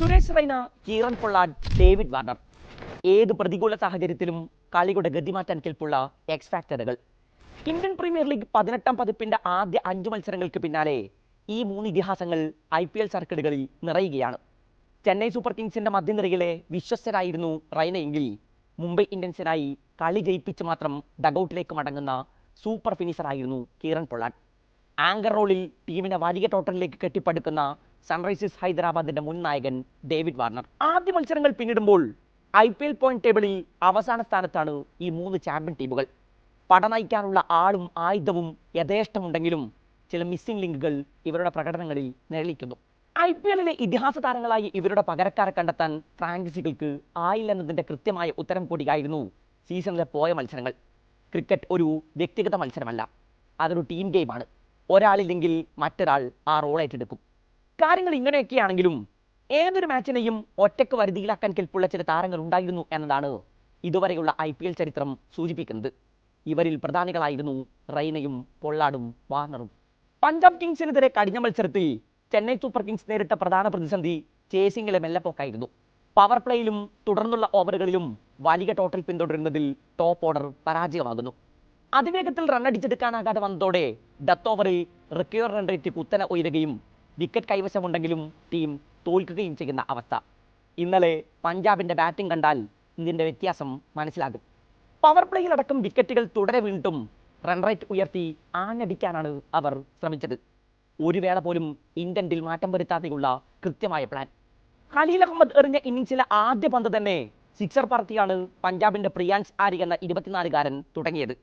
Suresh Raina Kieron Pollard David Warner. ഏത് പ്രതികൂല സാഹചര്യത്തിലും കളിയുടെ ഗതിമാറ്റാൻ കെൽപ്പുള്ള എക്സ് ഫാക്ടറുകൾ ഇന്ത്യൻ പ്രീമിയർ ലീഗ് പതിനെട്ടാം പതിപ്പിന്റെ ആദ്യ അഞ്ച് മത്സരങ്ങൾക്ക് പിന്നാലെ ഈ മൂന്ന് ഇതിഹാസങ്ങൾ ഐ പി എൽ സർക്കിളുകളിൽ നിറയുകയാണ്. ചെന്നൈ സൂപ്പർ കിങ്സിന്റെ മധ്യനിരയിലെ വിശ്വസ്തരായിരുന്നു റൈനയെങ്കിൽ മുംബൈ ഇന്ത്യൻസിനായി കളി ജയിപ്പിച്ച് മാത്രം ഡഗൌട്ടിലേക്ക് മടങ്ങുന്ന സൂപ്പർ ഫിനിഷറായിരുന്നു കീറൻ പൊള്ളാൻ. ആങ്കർ റോളിൽ ടീമിനെ വലിയ ടോട്ടലിലേക്ക് കെട്ടിപ്പടുക്കുന്ന സൺറൈസേഴ്സ് ഹൈദരാബാദിന്റെ മുൻ നായകൻ ഡേവിഡ് വാർണർ. ആദ്യ മത്സരങ്ങൾ പിന്നിടുമ്പോൾ ഐ പി എൽ പോയിന്റ് ടേബിളിൽ അവസാന സ്ഥാനത്താണ് ഈ മൂന്ന് ചാമ്പ്യൻ ടീമുകൾ പട നയിക്കാനുള്ള ആളും ആയുധവും യഥേഷ്ടമുണ്ടെങ്കിലും ചില മിസ്സിംഗ് ലിങ്കുകൾ ഇവരുടെ പ്രകടനങ്ങളിൽ നിഴലിക്കുന്നു. ഐ പി എല്ലിലെ ഇതിഹാസ താരങ്ങളായി ഇവരുടെ പകരക്കാരെ കണ്ടെത്താൻ ഫ്രാഞ്ചൈസികൾക്ക് ആയില്ലെന്നതിന്റെ കൃത്യമായ ഉത്തരം കൂടിയായിരുന്നു സീസണിലെ പോയ മത്സരങ്ങൾ. ക്രിക്കറ്റ് ഒരു വ്യക്തിഗത മത്സരമല്ല അതൊരു ടീം ഗെയിമാണ് ഒരാളില്ലെങ്കിൽ മറ്റൊരാൾ ആ റോൾ ഏറ്റെടുക്കും. കാര്യങ്ങൾ ഇങ്ങനെയൊക്കെയാണെങ്കിലും ഏതൊരു മാച്ചിനെയും ഒറ്റയ്ക്ക് വരുതിയിലാക്കാൻ കെൽപ്പുള്ള ചില താരങ്ങൾ ഉണ്ടായിരുന്നു എന്നതാണ് ഇതുവരെയുള്ള ഐ പി എൽ ചരിത്രം സൂചിപ്പിക്കുന്നത്. ഇവരിൽ പ്രധാനികളായിരുന്നു റൈനയും പൊള്ളാടും വാർണറും. പഞ്ചാബ് കിങ്സിനെതിരെ കഴിഞ്ഞ മത്സരത്തിൽ ചെന്നൈ സൂപ്പർ കിങ്സ് നേരിട്ട പ്രധാന പ്രതിസന്ധി ചേസിംഗിലെ മെല്ലപ്പോക്കായിരുന്നു. പവർ പ്ലേയിലും തുടർന്നുള്ള ഓവറുകളിലും വലിയ ടോട്ടൽ പിന്തുടരുന്നതിൽ ടോപ്പ് ഓർഡർ പരാജയമാകുന്നു. അതിവേഗത്തിൽ റണ്ണടിച്ചെടുക്കാനാകാതെ വന്നതോടെ ഡെത്ത് ഓവറിൽ റിക്കവർ റൺ റേറ്റ് കുത്തനെ ഉയരുകയും വിക്കറ്റ് കൈവശമുണ്ടെങ്കിലും ടീം തോൽക്കുകയും ചെയ്യുന്ന അവസ്ഥ. ഇന്നലെ പഞ്ചാബിന്റെ ബാറ്റിംഗ് കണ്ടാൽ ഇതിന്റെ വ്യത്യാസം മനസ്സിലാകും. പവർ പ്ലേയിലടക്കം വിക്കറ്റുകൾ തുടരെ വീണ്ടും റൺ റേറ്റ് ഉയർത്തി ആഞ്ഞടിക്കാനാണ് അവർ ശ്രമിച്ചത്. ഒരു വേള പോലും ഇന്ത്യന്റിൽ മാറ്റം വരുത്താതെയുള്ള കൃത്യമായ പ്ലാൻ ഖലീൽ അഹമ്മദ് എറിഞ്ഞ ഇന്നിംഗ്സിലെ ആദ്യ പന്ത് തന്നെ സിക്സർ പറത്തിയാണ് പഞ്ചാബിന്റെ പ്രിയാൻസ് ആരി എന്ന ഇരുപത്തിനാലുകാരൻ തുടങ്ങിയത്.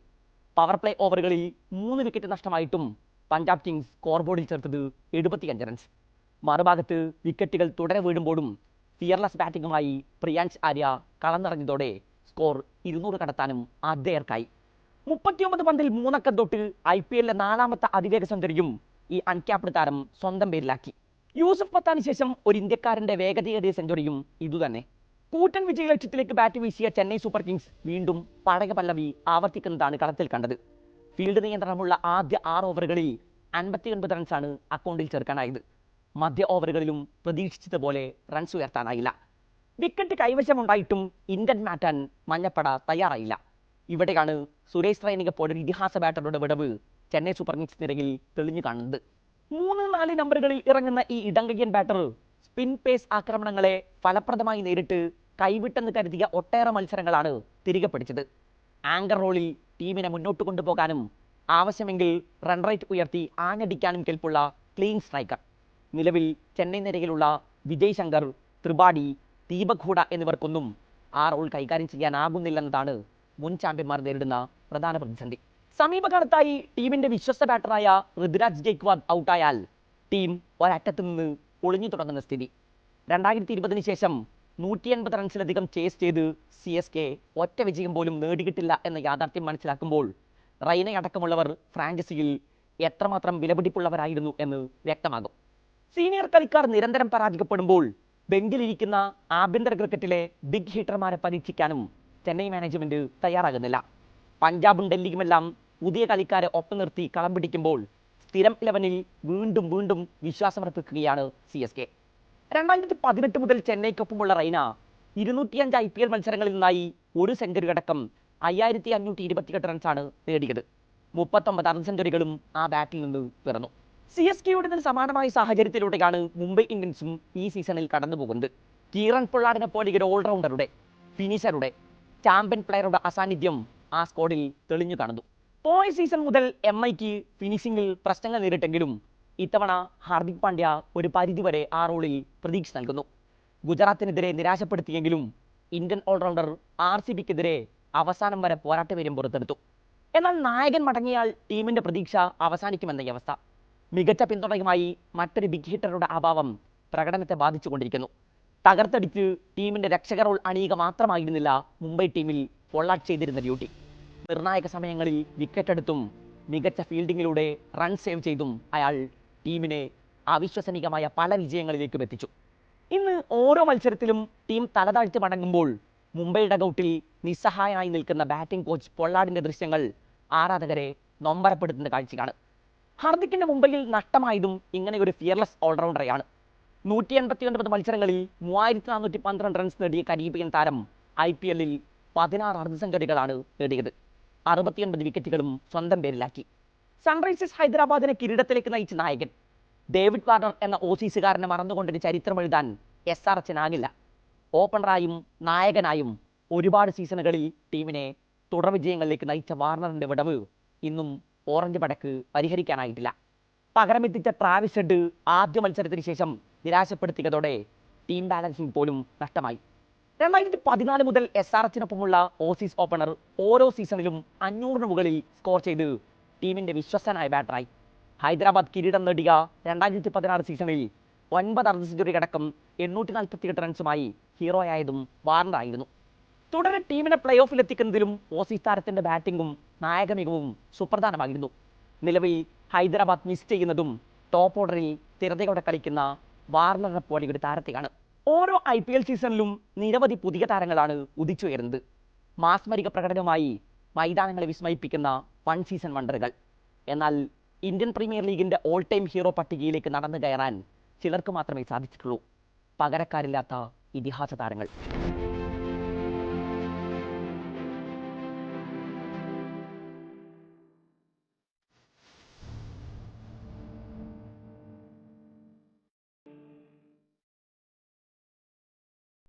പവർ പ്ലേ ഓവറുകളിൽ മൂന്ന് വിക്കറ്റ് നഷ്ടമായിട്ടും പഞ്ചാബ് കിങ്സ് സ്കോർ ബോർഡിൽ ചേർത്തത് എഴുപത്തിയഞ്ച് റൺസ് മറുഭാഗത്ത് വിക്കറ്റുകൾ തുടരെ വീഴുമ്പോഴും ഫിയർലെസ് ബാറ്റിംഗുമായി പ്രിയാൻസ് ആര്യ കളന്നിറങ്ങിയതോടെ സ്കോർ ഇരുന്നൂറ് കടത്താനും അദ്ദേഹർക്കായി മുപ്പത്തിയൊമ്പത് പന്തിൽ മൂന്നക്കം തൊട്ട് ഐ പി എല്ലിലെ നാലാമത്തെ അതിവേഗ സെഞ്ചുറിയും ഈ അൺക്യാപ്ഡ് താരം സ്വന്തം പേരിലാക്കി. യൂസഫ് പത്താന് ശേഷം ഒരു ഇന്ത്യക്കാരന്റെ വേഗതയേറിയ സെഞ്ചുറിയും ഇതുതന്നെ. കൂറ്റൻ വിജയ ലക്ഷ്യത്തിലേക്ക് ബാറ്റ് വീശിയ ചെന്നൈ സൂപ്പർ കിങ്സ് വീണ്ടും പഴയ പല്ലവി ആവർത്തിക്കുന്നതാണ് കളത്തിൽ കണ്ടത്. ഫീൽഡ് നിയന്ത്രണമുള്ള ആദ്യ ആറ് ഓവറുകളിൽ അൻപത്തിയൊൻപത് റൺസാണ് അക്കൗണ്ടിൽ ചേർക്കാനായത്. മധ്യ ഓവറുകളിലും പ്രതീക്ഷിച്ചതുപോലെ റൺസ് ഉയർത്താനായില്ല. വിക്കറ്റ് കൈവശമുണ്ടായിട്ടും ഇന്ത്യൻ മാറ്റാൻ മഞ്ഞപ്പട തയ്യാറായില്ല. ഇവിടെയാണ് സുരേഷ് റൈനിക പോലൊരു ഇതിഹാസ ബാറ്ററുടെ വിടവ് ചെന്നൈ സൂപ്പർ കിങ്സ് നിരയിൽ തെളിഞ്ഞു കാണുന്നത്. മൂന്ന് നാല് നമ്പറുകളിൽ ഇറങ്ങുന്ന ഈ ഇടങ്കയ്യൻ ബാറ്റർ സ്പിൻ പേസ് ആക്രമണങ്ങളെ ഫലപ്രദമായി നേരിട്ട് കൈവിട്ടെന്ന് കരുതിയ ഒട്ടേറെ മത്സരങ്ങളാണ് തിരികെ പിടിച്ചത്. ആങ്കർ റോളിൽ ടീമിനെ മുന്നോട്ട് കൊണ്ടുപോകാനും ആവശ്യമെങ്കിൽ റൺ റേറ്റ് ഉയർത്തി ആഞ്ഞടിക്കാനും കെൽപ്പുള്ള ക്ലീൻ സ്ട്രൈക്കർ നിലവിൽ ചെന്നൈ നിരയിലുള്ള വിജയ് ശങ്കർ ത്രിപാഠി ദീപഘൂഡ എന്നിവർക്കൊന്നും ആ റോൾ കൈകാര്യം ചെയ്യാനാകുന്നില്ലെന്നതാണ് മുൻ ചാമ്പ്യന്മാർ നേരിടുന്ന പ്രധാന പ്രതിസന്ധി. സമീപകാലത്തായി ടീമിന്റെ വിശ്വസ്ത ബാറ്ററായ ഋതുരാജ് ജയ്ക്വാദ് ഔട്ടായാൽ ടീം ഒരറ്റത്തു നിന്ന് ഒളിഞ്ഞു തുടങ്ങുന്ന സ്ഥിതി. രണ്ടായിരത്തി ഇരുപതിന് ശേഷം നൂറ്റി എൺപത് റൺസിലധികം ചേസ് ചെയ്ത് സി എസ് കെ ഒറ്റ വിജയം പോലും നേടിയിട്ടില്ല എന്ന യാഥാർത്ഥ്യം മനസ്സിലാക്കുമ്പോൾ റൈന അടക്കമുള്ളവർ ഫ്രാഞ്ചൈസിയിൽ എത്രമാത്രം വിലപിടിപ്പുള്ളവരായിരുന്നു എന്ന് വ്യക്തമാകും. സീനിയർ കളിക്കാർ നിരന്തരം പരാജയപ്പെടുമ്പോൾ ബെഞ്ചിലിരിക്കുന്ന ആഭ്യന്തര ക്രിക്കറ്റിലെ ബിഗ് ഹീറ്റർമാരെ പരീക്ഷിക്കാനും ചെന്നൈ മാനേജ്മെന്റ് തയ്യാറാകുന്നില്ല. പഞ്ചാബും ഡൽഹിയുമെല്ലാം പുതിയ കളിക്കാരെ ഒപ്പം നിർത്തി കളം പിടിക്കുമ്പോൾ സ്ഥിരം ഇലവനിൽ വീണ്ടും വീണ്ടും വിശ്വാസമർപ്പിക്കുകയാണ് സി എസ് കെ രണ്ടായിരത്തി പതിനെട്ട് മുതൽ ചെന്നൈക്കൊപ്പമുള്ള റൈന ഇരുന്നൂറ്റിയഞ്ച് ഐ പി എൽ മത്സരങ്ങളിൽ നിന്നായി ഒരു സെഞ്ചുറി അടക്കം അയ്യായിരത്തി അഞ്ഞൂറ്റി ഇരുപത്തിയെട്ട് റൺസാണ് നേടിയത്. മുപ്പത്തൊമ്പത് അൺ സെഞ്ചുറികളും ആ ബാറ്റിൽ നിന്ന് പിറന്നു. സി എസ് കെയുടെ സമാനമായ സാഹചര്യത്തിലൂടെയാണ് മുംബൈ ഇന്ത്യൻസും ഈ സീസണിൽ കടന്നുപോകുന്നത്. കീറൻ പൊള്ളാടിനെ പോലെ ഒരു ഓൾറൗണ്ടറുടെ ഫിനിഷറുടെ ചാമ്പ്യൻ പ്ലെയറുടെ അസാന്നിധ്യം ആ സ്കോഡിൽ തെളിഞ്ഞു കാണുന്നു. പോയ സീസൺ മുതൽ എം ഐക്ക് ഫിനിഷിംഗിൽ പ്രശ്നങ്ങൾ നേരിട്ടെങ്കിലും ഇത്തവണ ഹാർദിക് പാണ്ഡ്യ ഒരു പരിധിവരെ ആ റോളിൽ പ്രതീക്ഷ നൽകുന്നു. ഗുജറാത്തിനെതിരെ നിരാശപ്പെടുത്തിയെങ്കിലും ഇന്ത്യൻ ഓൾറൗണ്ടർ ആർ സി ബിക്കെതിരെ അവസാനം വരെ പോരാട്ടവീര്യം പുറത്തെടുത്തു. എന്നാൽ നായകൻ മടങ്ങിയാൽ ടീമിന്റെ പ്രതീക്ഷ അവസാനിക്കുമെന്ന അവസ്ഥ. മികച്ച പിന്തുണയുമായി മറ്റൊരു ബിഗ് ഹിറ്ററുടെ അഭാവം പ്രകടനത്തെ ബാധിച്ചുകൊണ്ടിരിക്കുന്നു. തകർത്തടിച്ച് ടീമിന്റെ രക്ഷക റോൾ അണിയുക മാത്രമായിരുന്നില്ല മുംബൈ ടീമിൽ പൊള്ളാട്ട് ചെയ്തിരുന്ന ഡ്യൂട്ടി. നിർണായക സമയങ്ങളിൽ വിക്കറ്റെടുത്തും മികച്ച ഫീൽഡിങ്ങിലൂടെ റൺ സേവ് ചെയ്തും അയാൾ ടീമിനെ അവിശ്വസനീയമായ പല വിജയങ്ങളിലേക്കും എത്തിച്ചു. ഇന്ന് ഓരോ മത്സരത്തിലും ടീം തലതാഴ്ത്തി മടങ്ങുമ്പോൾ മുംബൈയുടെ ഡഗൌട്ടിൽ നിസ്സഹായനായി നിൽക്കുന്ന ബാറ്റിംഗ് കോച്ച് പൊള്ളാടിന്റെ ദൃശ്യങ്ങൾ ആരാധകരെ നൊമ്പരപ്പെടുത്തുന്ന കാഴ്ചയാണ്. ഹാർദിക്കിന്റെ മുംബൈയിൽ നഷ്ടമായതും ഇങ്ങനെ ഒരു ഫിയർലെസ് ഓൾറൗണ്ടറെയാണ് നൂറ്റി എൺപത്തി ഒൻപത് മത്സരങ്ങളിൽ മൂവായിരത്തി നാനൂറ്റി പന്ത്രണ്ട് റൺസ് നേടിയ കരീബിയൻ താരം ഐ പി എല്ലിൽ പതിനാറ് അർദ്ധ നേടിയത്. അറുപത്തിയൊൻപത് വിക്കറ്റുകളും സ്വന്തം പേരിലാക്കി. സൺറൈസേഴ്സ് ഹൈദരാബാദിനെ കിരീടത്തിലേക്ക് നയിച്ച നായകൻ ഡേവിഡ് വാർണർ എന്ന ഓസീസുകാരനെ മറന്നുകൊണ്ടിന് ചരിത്രം എഴുതാൻ എസ് ആർ എച്ചിനാകില്ല ഓപ്പണറായും നായകനായും ഒരുപാട് സീസണുകളിൽ ടീമിനെ തുടർവിജയങ്ങളിലേക്ക് നയിച്ച വാർണറിന്റെ വിടവ് ഇന്നും ഓറഞ്ച് പടക്ക് പരിഹരിക്കാനായിട്ടില്ല. പകരമെത്തിച്ച ട്രാവിസ് ഹെഡ് ആദ്യ മത്സരത്തിന് ശേഷം നിരാശപ്പെടുത്തിയതോടെ ടീം ബാലൻസിംഗ് പോലും നഷ്ടമായി. രണ്ടായിരത്തി പതിനാല് മുതൽ എസ് ആർ എച്ചിനൊപ്പമുള്ള ഓസീസ് ഓപ്പണർ ഓരോ സീസണിലും അഞ്ഞൂറിന് മുകളിൽ സ്കോർ ചെയ്ത് ടീമിന്റെ വിശ്വസനായ ബാറ്ററായി ഹൈദരാബാദ് കിരീടം നേടിയ രണ്ടായിരത്തി പതിനാറ് സീസണിൽ ഒൻപത് അർദ്ധ സെഞ്ചുറി അടക്കം എണ്ണൂറ്റി നാൽപ്പത്തിയെട്ട് റൺസുമായി ഹീറോയായതും വാർണറായിരുന്നു തുടരെ ടീമിനെ പ്ലേ ഓഫിൽ എത്തിക്കുന്നതിലും ഓസീസ് താരത്തിന്റെ ബാറ്റിംഗും നായക മികവും സുപ്രധാനമായിരുന്നു. നിലവിൽ ഹൈദരാബാദ് മിസ് ചെയ്യുന്നതും ടോപ്പ് ഓർഡറിൽ സ്ഥിരതയോടെ കളിക്കുന്ന വാർണറെ പോലെ ഒരു താരത്തെയാണ്. ഓരോ ഐ പി എൽ സീസണിലും നിരവധി പുതിയ താരങ്ങളാണ് ഉദിച്ചുയരുന്നത്. മാസ്മരിക പ്രകടനവുമായി മൈതാനങ്ങളെ വിസ്മയിപ്പിക്കുന്ന വൺ സീസൺ വണ്ടറുകൾ. എന്നാൽ ഇന്ത്യൻ പ്രീമിയർ ലീഗിന്റെ ഓൾ ടൈം ഹീറോ പട്ടികയിലേക്ക് നടന്നു കയറാൻ ചിലർക്ക് മാത്രമേ സാധിച്ചിട്ടുള്ളൂ. പകരക്കാരില്ലാത്ത ഇതിഹാസ താരങ്ങൾ.